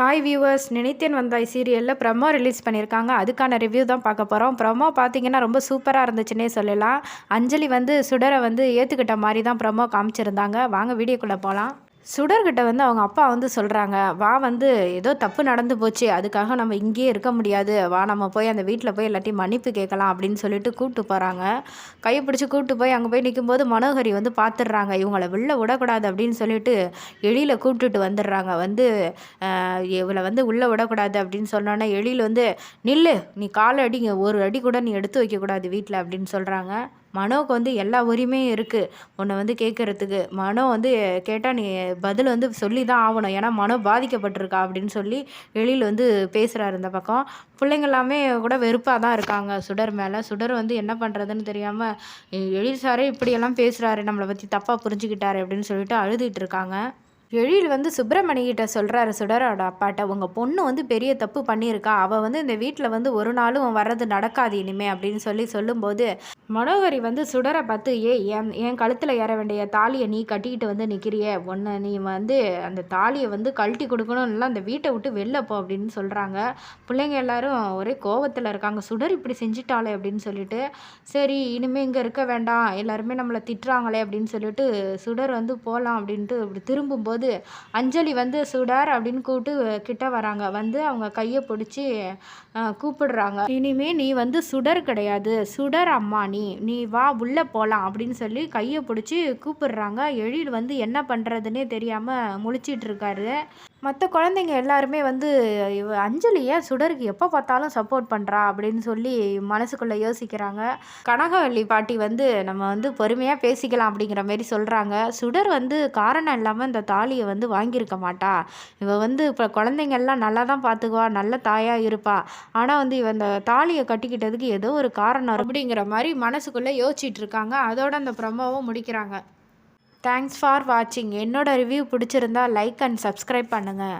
Hi viewers நினைத்தேன் வந்தாய் சீரியலில் ப்ரமோ ரிலீஸ் பண்ணியிருக்காங்க. அதுக்கான ரிவ்யூ தான் பார்க்க போகிறோம் ப்ரமோ பார்த்தீங்கன்னா ரொம்ப சூப்பராக இருந்துச்சுன்னே சொல்லலாம். அஞ்சலி வந்து சுடரை வந்து ஏற்றுக்கிட்ட மாதிரி தான் ப்ரமோ காமிச்சிருந்தாங்க. வாங்க வீடியோக்குள்ளே போகலாம் சுடர்கிட்ட வந்து அவங்க அப்பா வந்து சொல்கிறாங்க வா வந்து ஏதோ தப்பு நடந்து போச்சு அதுக்காக நம்ம இங்கேயே இருக்க முடியாது. வா நம்ம போய் அந்த வீட்டில் போய் எல்லாத்தையும் மன்னிப்பு கேட்கலாம் அப்படின்னு சொல்லிட்டு கூப்பிட்டு போகிறாங்க கையை பிடிச்சி கூப்பிட்டு போய் அங்கே போய் நிற்கும்போது மனோகரி வந்து பார்த்துடுறாங்க இவங்கள வெளில விடக்கூடாது அப்படின்னு சொல்லிட்டு எழியில் கூப்பிட்டுட்டு வந்துடுறாங்க. வந்து இவளை வந்து உள்ளே விடக்கூடாது அப்படின்னு சொன்னோன்னே எழியில் வந்து நில்லு நீ காலை அடிங்க ஒரு அடி கூட நீ எடுத்து வைக்கக்கூடாது வீட்டில் அப்படின்னு சொல்கிறாங்க மனோவுக்கு வந்து எல்லா உரிமையும் இருக்குது உன்னை வந்து கேட்குறதுக்கு மனோ வந்து கேட்டால் நீ பதில் வந்து சொல்லி தான் ஆகணும். ஏன்னா மனோ பாதிக்கப்பட்டிருக்கா அப்படின்னு சொல்லி எழில் வந்து பேசுகிறாரு இந்த பக்கம். பிள்ளைங்க எல்லாமே கூட வெறுப்பாக தான் இருக்காங்க. சுடர் மேலே. சுடர் வந்து என்ன பண்ணுறதுன்னு தெரியாமல் எழில் சாரே இப்படியெல்லாம் பேசுகிறாரு நம்மளை பற்றி தப்பாக புரிஞ்சுக்கிட்டாரு அப்படின்னு சொல்லிட்டு அழுதுகிட்டு இருக்காங்க. எழில் வந்து சுப்பிரமணிகிட்ட சொல்கிறாரு சுடரோட அப்பாட்ட உங்கள் பொண்ணு வந்து பெரிய தப்பு பண்ணியிருக்கா. அவள் வந்து இந்த வீட்டில் வந்து ஒரு நாளும் வர்றது நடக்காது இனிமே அப்படின்னு சொல்லி சொல்லும்போது மனோகரி வந்து சுடரை பார்த்து ஏ என் என் கழுத்தில் ஏற வேண்டிய தாலியை நீ கட்டிக்கிட்டு வந்து நிற்கிறியே ஒன்று நீ வந்து அந்த தாலியை வந்து கழட்டி கொடுக்கணும் இல்லை அந்த வீட்டை விட்டு வெளில போ அப்படின்னு சொல்கிறாங்க பிள்ளைங்க எல்லாரும் ஒரே கோவத்தில் இருக்காங்க. சுடர் இப்படி செஞ்சிட்டாளே அப்படின்னு சொல்லிட்டு சரி இனிமேல் இங்கே இருக்க வேண்டாம். எல்லாருமே நம்மளை திட்டுறாங்களே அப்படின்னு சொல்லிட்டு சுடர் வந்து போகலாம் அப்படின்ட்டு இப்படி திரும்பும்போது அஞ்சலி வந்து சுடர் அப்படின்னு கூப்பிட்டு கிட்ட வராங்க. வந்து அவங்க கையை பிடிச்சி கூப்பிடுறாங்க. இனிமே நீ வந்து சுடர் கிடையாது. சுடர் அம்மா நீ. நீ வா உள்ளே போகலாம் அப்படின்னு சொல்லி கையை பிடிச்சி கூப்பிடுறாங்க. எழில் வந்து என்ன பண்ணுறதுனே தெரியாமல் முழிச்சிட்டு இருக்காரு. மற்ற குழந்தைங்க எல்லாருமே வந்து அஞ்சலியை சுடருக்கு எப்போ பார்த்தாலும் சப்போர்ட் பண்ணுறா அப்படின்னு சொல்லி மனசுக்குள்ளே யோசிக்கிறாங்க. கனகவல்லி பாட்டி வந்து நம்ம வந்து பொறுமையாக பேசிக்கலாம் அப்படிங்கிற மாரி சொல்கிறாங்க சுடர் வந்து காரணம் இல்லாமல் இந்த தாலியை வந்து வாங்கியிருக்க மாட்டா. இவ வந்து இப்போ குழந்தைங்கள்லாம் நல்லா தான் பார்த்துக்குவா நல்ல தாயாக இருப்பா. ஆனால் வந்து இவ இந்த தாலியை கட்டிக்கிட்டதுக்கு ஏதோ ஒரு காரணம் அப்படிங்கிற மாதிரி மனசுக்குள்ளே யோசிச்சுட்டு இருக்காங்க. அதோட அந்த ப்ரமோவும் முடிக்கிறாங்க. தேங்க்ஸ் ஃபார் வாட்சிங் என்னோட ரிவ்யூ பிடிச்சிருந்தா லைக் அண்ட் சப்ஸ்கிரைப் பண்ணுங்கள்